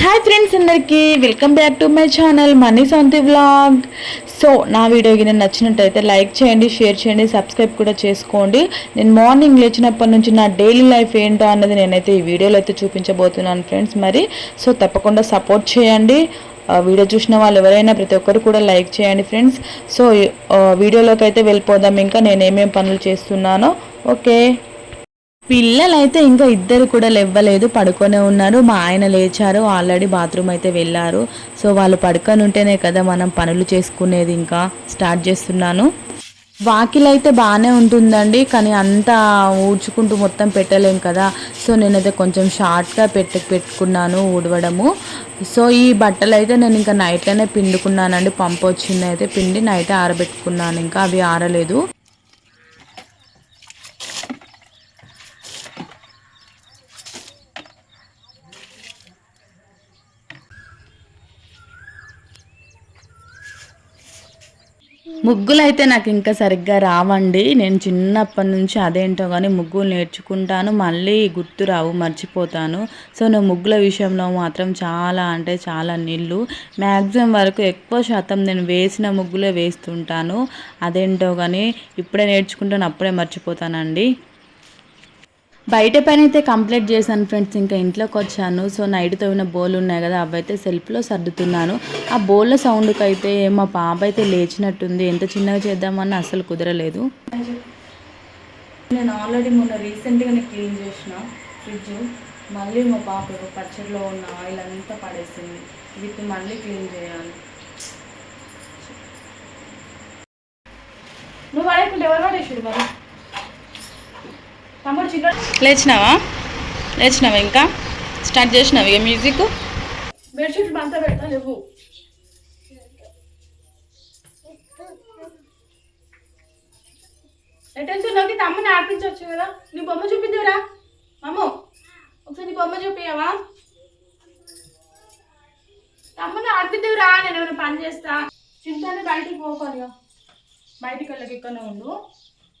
Hi friends అందరికీ welcome back to my channel Mani Sonti vlog so నా video నేను నచ్చినట్టయితే లైక్ చేయండి షేర్ చేయండి సబ్స్క్రైబ్ కూడా చేసుకోండి. నేను మార్నింగ్ లేచినప్పటి నుంచి నా డైలీ లైఫ్ ఏంటో అన్నది నేనైతే ఈ వీడియోలో అయితే చూపించబోతున్నాను ఫ్రెండ్స్ మరి. సో తప్పకుండా సపోర్ట్ చేయండి. వీడియో చూసిన వాళ్ళు ఎవరైనా ప్రతి ఒక్కరు కూడా లైక్ చేయండి ఫ్రెండ్స్ సో వీడియోలోకి అయితే వెళ్ళిపోదాం. ఇంకా నేను ఏమేమి పనులు చేస్తున్నానో ఓకే పిల్లలైతే ఇంకా ఇద్దరు కూడా లేవ్వలేదు పడుకొనే ఉన్నారు. మా ఆయన లేచారు ఆల్రెడీ బాత్రూమ్ అయితే వెళ్ళారు. సో వాళ్ళు పడుకొని ఉంటేనే కదా మనం పనులు చేసుకునేది ఇంకా స్టార్ట్ చేస్తున్నాను. వాకిల్ అయితే బాగానే ఉంటుందండి కానీ అంతా ఊడ్చుకుంటూ మొత్తం పెట్టలేం కదా. సో నేనైతే కొంచెం షార్ట్గా పెట్టి పెట్టుకున్నాను ఊడవడము. సో ఈ బట్టలు అయితే నేను ఇంకా నైట్లోనే పిండుకున్నానండి పంపు వచ్చింది అయితే పిండి నైట్ ఆరబెట్టుకున్నాను ఇంకా అవి ఆరలేదు. ముగ్గులు అయితే నాకు ఇంకా సరిగ్గా రావండి. నేను చిన్నప్పటి నుంచి అదేంటో కానీ ముగ్గులు నేర్చుకుంటాను. మళ్ళీ గుర్తు రావు మర్చిపోతాను. సో నేను ముగ్గుల విషయంలో మాత్రం చాలా అంటే చాలా నీళ్ళు మ్యాక్సిమం వరకు ఎక్కువ శాతం నేను వేసిన ముగ్గులే వేస్తుంటాను. అదేంటో కానీ ఇప్పుడే నేర్చుకుంటాను అప్పుడే మర్చిపోతానండి. బయట పని అయితే కంప్లీట్ చేశాను ఫ్రెండ్స్. ఇంకా ఇంట్లోకి వచ్చాను. సో నైట్ తవ్విన బోల్ ఉన్నాయి కదా అవైతే సెల్ఫ్లో సర్దుతున్నాను. ఆ బోల్ల సౌండ్కి అయితే మా పాప అయితే లేచినట్టుంది. ఎంత చిన్నగా చేద్దామని అసలు కుదరలేదు. నేను ఆల్రెడీ మొన్న రీసెంట్గా నేను క్లీన్ చేసిన ఫ్రిడ్జ్. మళ్ళీ మా పాప ఒక పచ్చడిలో ఉన్న ఆయిల్ అంతా పడేసింది. ఇది మళ్ళీ క్లీన్ చేయాలి. నువ్వు పడేకుంటే ఎవరు పడేసాడు మరి? లేచినావా? లేచినావా ఇంకా? స్టార్ట్ చేసినావు ఇక మ్యూజిక్ బెడ్షీట్ అంతా పెడతా లేవు. అటెన్షన్లోకి తమ్మని ఆడిపించవచ్చు కదా. నీ బొమ్మ చూపిద్దురా అమ్మ ఒకసారి నీ బొమ్మ చూపించవా తమ్మని ఆడిపిద్దురా నేను ఏమైనా పని చేస్తా? చింతనే బయటికి పోవాలి బయటికి వెళ్ళకి ఇక్కడనే ఉండు.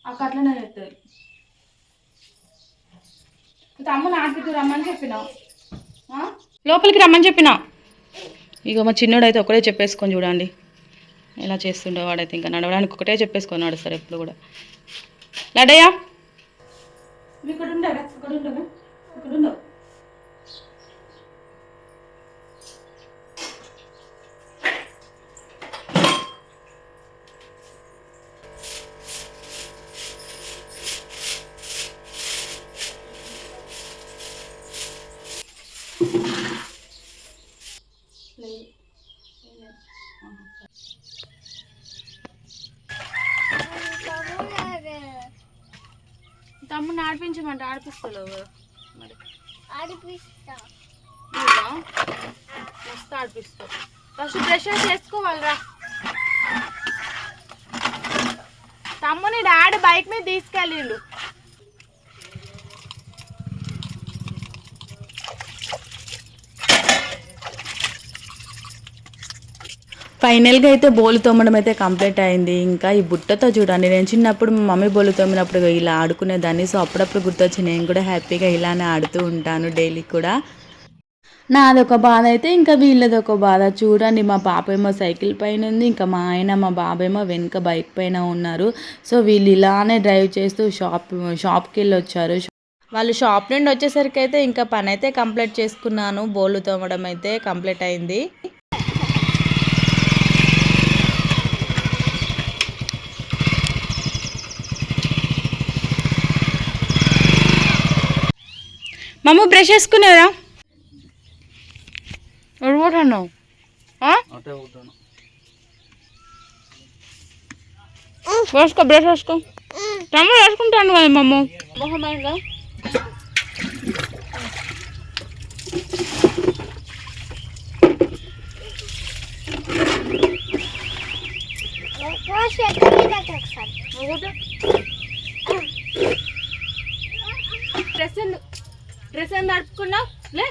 అక్క అట్లనే చేస్తుంది రమ్మని చెప్పినావు? లోపలికి రమ్మని చెప్పినా? ఇక మా చిన్నోడు అయితే ఒకటే చెప్పేసుకొని చూడండి. ఎలా చేస్తుండే వాడైతే ఇంకా నడవడానికి ఒకటే చెప్పేసుకొని నడుస్తారు ఎప్పుడు కూడా. లడయ్యా ఇక్కడ ఇక్కడ ఉండగా ఇక్కడ ఉండవు తమ్ముని ఆడిపించమంటే ఆడిపిస్తలేవు. మరి ఆడిపిస్తా. మస్తు ఆడిపిస్తావు ఫస్ట్ బ్రష్ చేసుకోవాలిరా. తమ్ముని డాడీ బైక్ మీద తీసుకెళ్ళిండు. ఫైనల్గా అయితే బోలు తోమడం అయితే కంప్లీట్ అయింది. ఇంకా ఈ బుట్టతో చూడండి నేను చిన్నప్పుడు మా మమ్మీ బోలు తోమినప్పుడు ఇలా ఆడుకునేదాన్ని. సో అప్పుడప్పుడు గుర్తొచ్చి నేను కూడా హ్యాపీగా ఇలానే ఆడుతూ ఉంటాను డైలీ కూడా. నాదొక బాధ అయితే ఇంకా వీళ్ళది ఒక బాధ. చూడండి మా పాప ఏమో సైకిల్ పైన ఉంది ఇంకా మా ఆయన మా బాబేమో వెనుక బైక్ పైన ఉన్నారు. సో వీళ్ళు ఇలానే డ్రైవ్ చేస్తూ షాప్ షాప్కి వెళ్ళి వచ్చారు. వాళ్ళు షాప్ నుండి వచ్చేసరికి అయితే ఇంకా పని అయితే కంప్లీట్ చేసుకున్నాను. బోలు తోమడం అయితే కంప్లీట్ అయింది. మమ్మ బ్రష్ వేసుకునేదా ఉడబోతున్నావు వేసుకో బ్రష్ వేసుకో. తమ్ముడు వేసుకుంటాను కదా మమ్మ. మొహమైందా? డ్రెస్ డ్రెస్ ఏం తడుపుకున్నావు లే.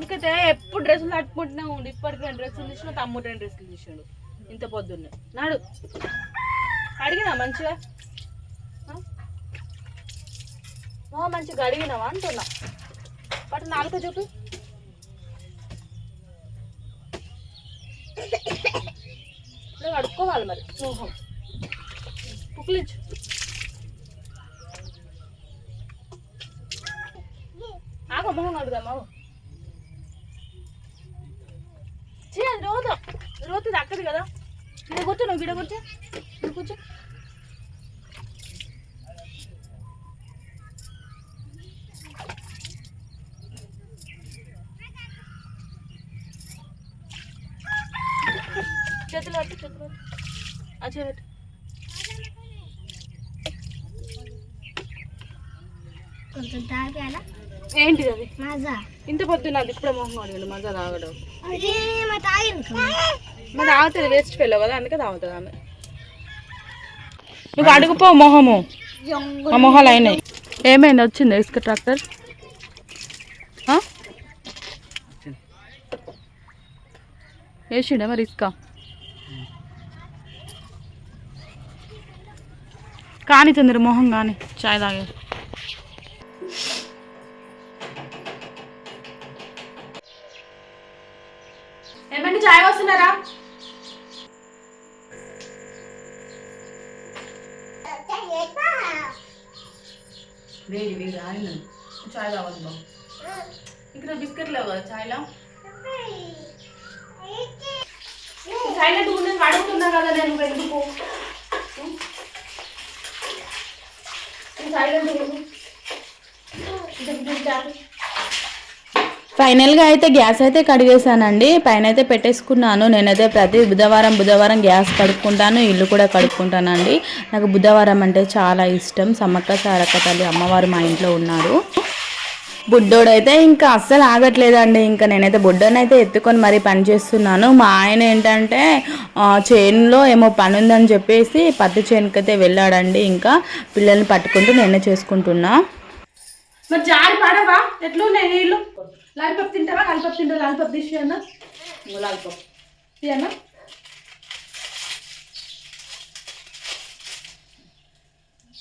ఇంకైతే ఎప్పుడు డ్రెస్సులు తడుపుకుంటున్నావు ఇప్పటికే డ్రెస్సులు తీసిన తమ్ముడు రెండు డ్రెస్సులు తీసాడు. ఇంత పొద్దున్నే. నాడు. అడిగినా మంచిగా? ఓ మంచిగా అడిగినావా అంటున్నా. బట్ నాలుగు చూపు. కడుక్కోవాలి అడుక్కోవాలి మరి. మొహం కుక్లించు ఆగో మొహం కడుగుదాం చే అది రోత రోతుంది అక్కది కదా ఇక్కడ కూర్చో నువ్వు ఇక్కడ కూర్చో నువ్వు కూర్చో చేతులు పట్టు చేతులు పట్టు ఆ చేపెట్టు కొంచెం తాగాల ఏంటిది అది? ఇంత పొద్దున్న అది ఇప్పుడే మొహం అడిగాడు మజా తాగడం. మరి తాగుతుంది వేస్ట్ ఫెల్లో కదా అందుకే తాగుతుంది ఆమె. నువ్వు అడుగుపో మొహము. ఆ మొహాలు అయినాయి. ఏమైంది వచ్చింది ఇసుక ట్రాక్టర్? వేసిండే మరి ఇసుక? కానీ తొందర మొహం కానీ చాయ్ తాగే. చాయ్ వస్తున్నారా వేడి వేడి ఆయన చాయ్ కావాలి బాబు. ఇక్కడ బిస్కెట్ లేవు కదా చాయ్లో సైలెంట్ ఉండని అడుగుతున్నా కదా నేను ఎందుకు? సైలెంట్ ఉండు. ఫైనల్గా అయితే గ్యాస్ అయితే కడిగేసానండి పైన అయితే పెట్టేసుకున్నాను. నేనైతే ప్రతి బుధవారం బుధవారం గ్యాస్ కడుక్కుంటాను. ఇల్లు కూడా కడుక్కుంటానండి. నాకు బుధవారం అంటే చాలా ఇష్టం. సమ్మక్క సారక్క తల్లి అమ్మవారు మా ఇంట్లో ఉన్నారు. బుడ్డోడైతే ఇంకా అస్సలు ఆగట్లేదండి. ఇంకా నేనైతే బుడ్డోని అయితే ఎత్తుకొని మరీ పని చేస్తున్నాను. మా ఆయన ఏంటంటే చేనులో ఏమో పని ఉందని చెప్పేసి పత్తి చేనుకి అయితే వెళ్ళాడండి. ఇంకా పిల్లల్ని పట్టుకుంటూ నేనే చేసుకుంటున్నా. మరి జారి పడవా? ఎట్లున్నాయి నీళ్ళు లాలిపప్పు తింటావా? లాలిపప్పు తింటావా? లాలిపప్పు తీసి అన్న. ఇంకో లాలిపప్పు తీయన్నా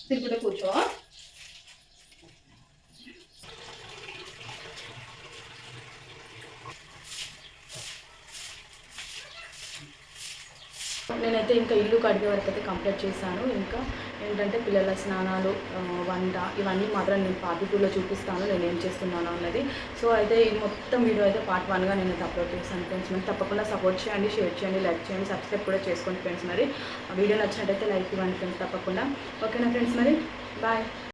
తిరుగుతూ కూర్చో. నేనైతే ఇంకా ఇల్లు కడిగే వరకు అయితే కంప్లీట్ చేశాను. ఇంకా ఏంటంటే పిల్లల స్నానాలు వంట ఇవన్నీ మాత్రం నేను పార్ట్ టూలో చూపిస్తాను. నేను ఏం చేస్తున్నాను అన్నది. సో అయితే ఈ మొత్తం వీడియో అయితే పార్ట్ వన్గా నేను అయితే అప్లోడ్ చేశాను ఫ్రెండ్స్ మరి తప్పకుండా సపోర్ట్ చేయండి షేర్ చేయండి లైక్ చేయండి సబ్స్క్రైబ్ కూడా చేసుకోండి ఫ్రెండ్స్ మరి ఆ వీడియో నచ్చినట్టయితే లైక్ ఇవ్వండి ఫ్రెండ్స్ తప్పకుండా. ఓకేనా ఫ్రెండ్స్ మరి? బాయ్